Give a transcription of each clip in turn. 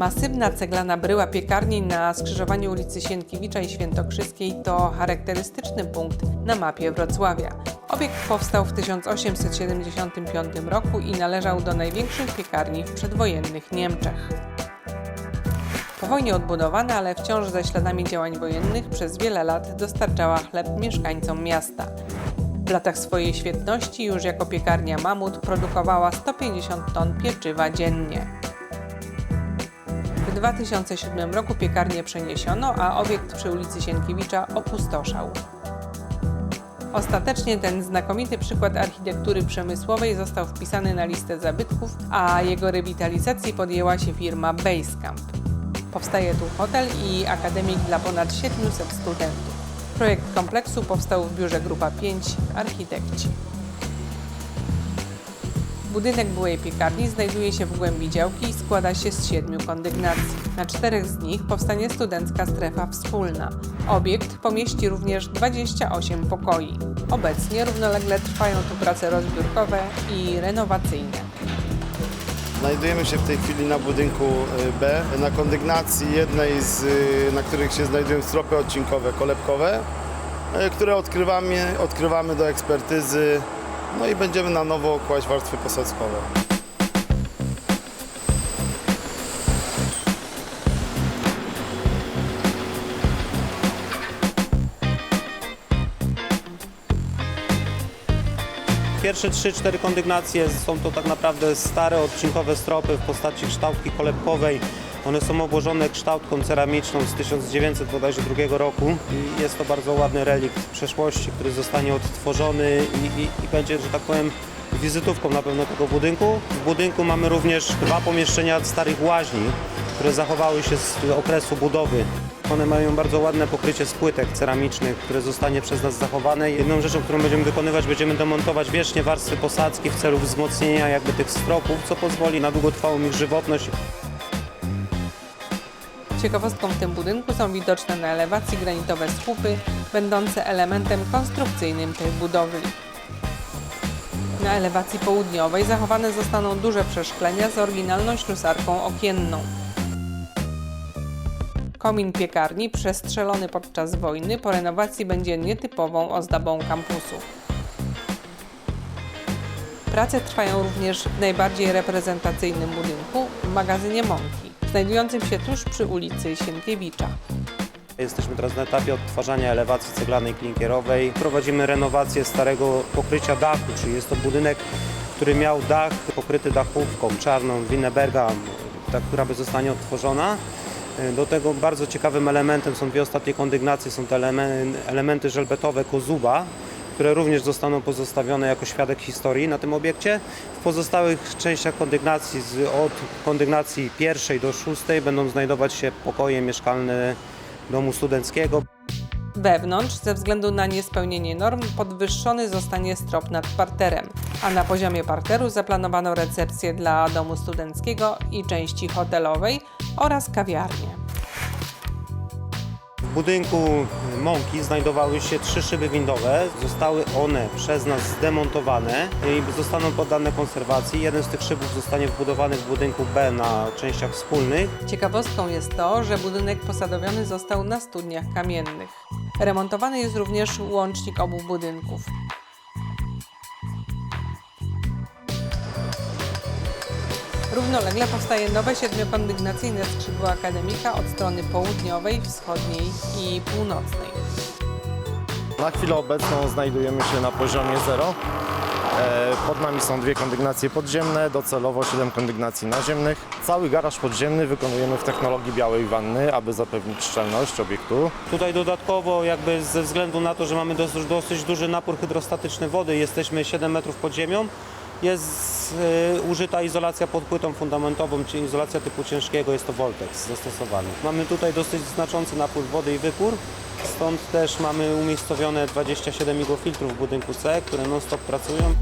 Masywna ceglana bryła piekarni na skrzyżowaniu ulicy Sienkiewicza i Świętokrzyskiej to charakterystyczny punkt na mapie Wrocławia. Obiekt powstał w 1875 roku i należał do największych piekarni w przedwojennych Niemczech. Po wojnie odbudowana, ale wciąż ze śladami działań wojennych, przez wiele lat dostarczała chleb mieszkańcom miasta. W latach swojej świetności już jako piekarnia Mamut produkowała 150 ton pieczywa dziennie. W 2007 roku piekarnię przeniesiono, a obiekt przy ulicy Sienkiewicza opustoszał. Ostatecznie ten znakomity przykład architektury przemysłowej został wpisany na listę zabytków, a jego rewitalizacji podjęła się firma Basecamp. Powstaje tu hotel i akademik dla ponad 700 studentów. Projekt kompleksu powstał w biurze Grupa 5 Architekci. Budynek byłej piekarni znajduje się w głębi działki i składa się z siedmiu kondygnacji. Na czterech z nich powstanie studencka strefa wspólna. Obiekt pomieści również 28 pokoi. Obecnie równolegle trwają tu prace rozbiórkowe i renowacyjne. Znajdujemy się w tej chwili na budynku y, B, na kondygnacji jednej z, y, na których się znajdują stropy odcinkowe, kolebkowe, y, które odkrywamy, odkrywamy do ekspertyzy, no i będziemy na nowo kłaść warstwy posadzkowe. Pierwsze 3-4 kondygnacje są to tak naprawdę stare odcinkowe stropy w postaci kształtki kolebkowej. One są obłożone kształtką ceramiczną z 1922 roku i jest to bardzo ładny relikt przeszłości, który zostanie odtworzony i, i, i będzie, że tak powiem, wizytówką na pewno tego budynku. W budynku mamy również dwa pomieszczenia starych łaźni, które zachowały się z okresu budowy. One mają bardzo ładne pokrycie z płytek ceramicznych, które zostanie przez nas zachowane. Jedną rzeczą, którą będziemy wykonywać, będziemy demontować wierzchnie warstwy posadzki w celu wzmocnienia jakby tych stropów, co pozwoli na długotrwałą ich żywotność. Ciekawostką w tym budynku są widoczne na elewacji granitowe słupy, będące elementem konstrukcyjnym tej budowli. Na elewacji południowej zachowane zostaną duże przeszklenia z oryginalną ślusarką okienną. Komin piekarni, przestrzelony podczas wojny, po renowacji będzie nietypową ozdobą kampusu. Prace trwają również w najbardziej reprezentacyjnym budynku, w magazynie Mąki, znajdującym się tuż przy ulicy Sienkiewicza. Jesteśmy teraz na etapie odtwarzania elewacji ceglanej klinkierowej. Prowadzimy renowację starego pokrycia dachu, czyli jest to budynek, który miał dach pokryty dachówką czarną Wienerberga, ta, która by zostanie odtworzona. Do tego bardzo ciekawym elementem są dwie ostatnie kondygnacje, są elemen- elementy żelbetowe Kozuba, które również zostaną pozostawione jako świadek historii na tym obiekcie. W pozostałych częściach kondygnacji, od kondygnacji pierwszej do szóstej będą znajdować się pokoje mieszkalne domu studenckiego. Wewnątrz, ze względu na niespełnienie norm, podwyższony zostanie strop nad parterem, a na poziomie parteru zaplanowano recepcję dla domu studenckiego i części hotelowej oraz kawiarnię. W budynku Mąki znajdowały się trzy szyby windowe. Zostały one przez nas zdemontowane i zostaną poddane konserwacji. Jeden z tych szybów zostanie wbudowany w budynku B na częściach wspólnych. Ciekawostką jest to, że budynek posadowiony został na studniach kamiennych. Remontowany jest również łącznik obu budynków. Równolegle powstaje nowe siedmiokondygnacyjne skrzydło akademika od strony południowej, wschodniej i północnej. Na chwilę obecną znajdujemy się na poziomie 0. E, Pod nami są dwie kondygnacje podziemne, docelowo 7 kondygnacji naziemnych. Cały garaż podziemny wykonujemy w technologii białej wanny, aby zapewnić szczelność obiektu. Tutaj dodatkowo jakby ze względu na to, że mamy dosyć, dosyć duży napór hydrostatyczny wody, jesteśmy 7 metrów pod ziemią, jest e, użyta izolacja pod płytą fundamentową, czyli izolacja typu ciężkiego, jest to Voltex zastosowany. Mamy tutaj dosyć znaczący napór wody i wypór, stąd też mamy umiejscowione 27 igłofiltrów w budynku C, które non-stop pracują.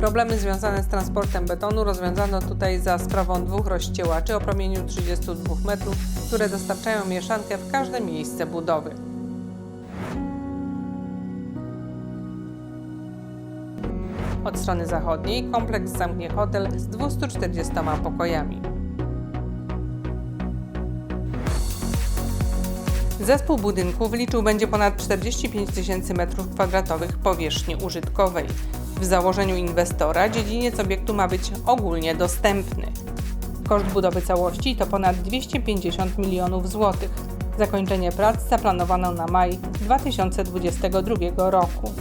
Problemy związane z transportem betonu rozwiązano tutaj za sprawą dwóch rozściełaczy o promieniu 32 metrów, które dostarczają mieszankę w każde miejsce budowy. Od strony zachodniej kompleks zamknie hotel z 240 pokojami. Zespół budynków liczył będzie ponad 45 tysięcy m2 powierzchni użytkowej. W założeniu inwestora dziedziniec obiektu ma być ogólnie dostępny. Koszt budowy całości to ponad 250 milionów złotych. Zakończenie prac zaplanowano na maj 2022 roku.